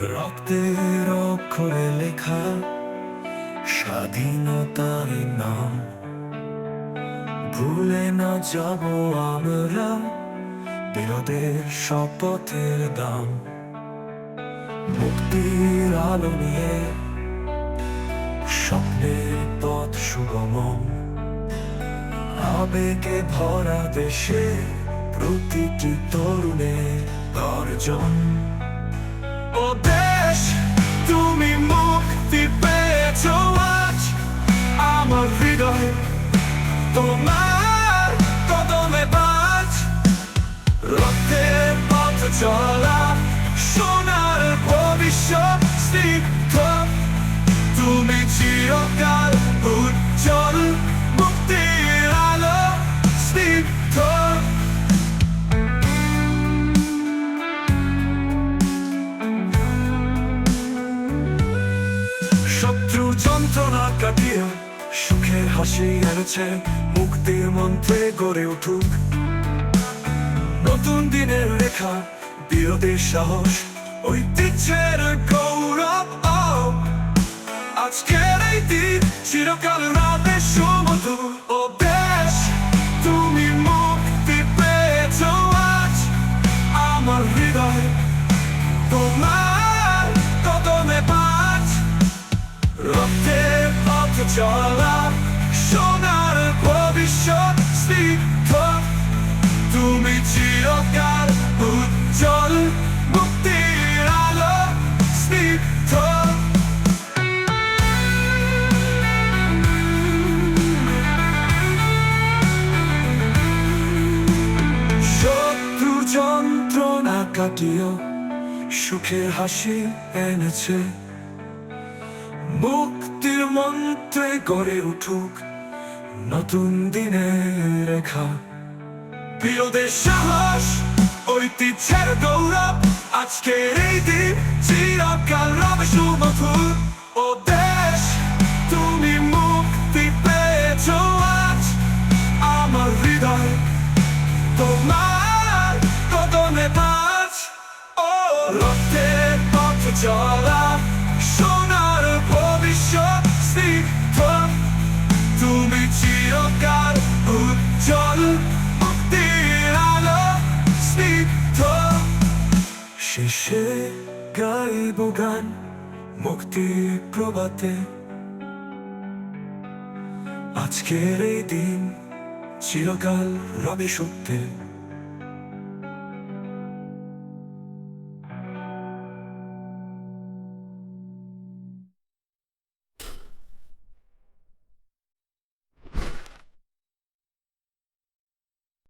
রক্তের অক্ষরে লেখা স্বাধীনতার নাম। ভুলে না যাব আমরা বিরোধের শপথের দাম। মুক্তির আলো নিয়ে স্বপ্নের পথ সুগম আবেগে ভরা দেশে প্রতিটি তরুণের অর্জন ও দেশ তুমি মুক্তি পেয়েছ আজ। আমার হৃদয় তোমার কদমে বাজ। রক্তের পথ চলা, সোনার ভবিষ্যৎ স্নিগ্ধ। তুমি চিরকাল শত্রু যন্ত্রণা কাটিয়ে সুখের হাসি এনেছে মুক্তির মন্ত্রে গড়ে উঠুক। নতুন দিনের রেখা বিরোধের সাহস, ঐতিহ্যের গৌরব আজকের এই দিন চিরকাল রাতে সুমধু ও দেশ তুমি মুক্তি পেয়েছ আজ, আমার হৃদয় তোমার চলা সোনার ভবিষ্যৎ স্নিগ্ধ তুমি চিরকাল উজ্জ্বল মুক্তির আলো স্নিগ্ধ শত্রু যন্ত্রণা কাটিয়েও সুখের হাসি এনেছে মন্ত্রে গড়ে উঠুক নতুন দিনের রেখা। প্রিয়দের সাহস, ঐতিহ্যের গৌরব, আজকের এই দিন চিরকাল রবে সুমধুর। ও দেশ, তুমি মুক্তি পেয়েছ আজ। আমার হৃদয়, তোমার কদমে পাঁচ ও রক্তের পথ চলা শেষে গাইব গান মুক্তি প্রভাতে। আজকের এই দিন চিরকাল রবি সত্যে।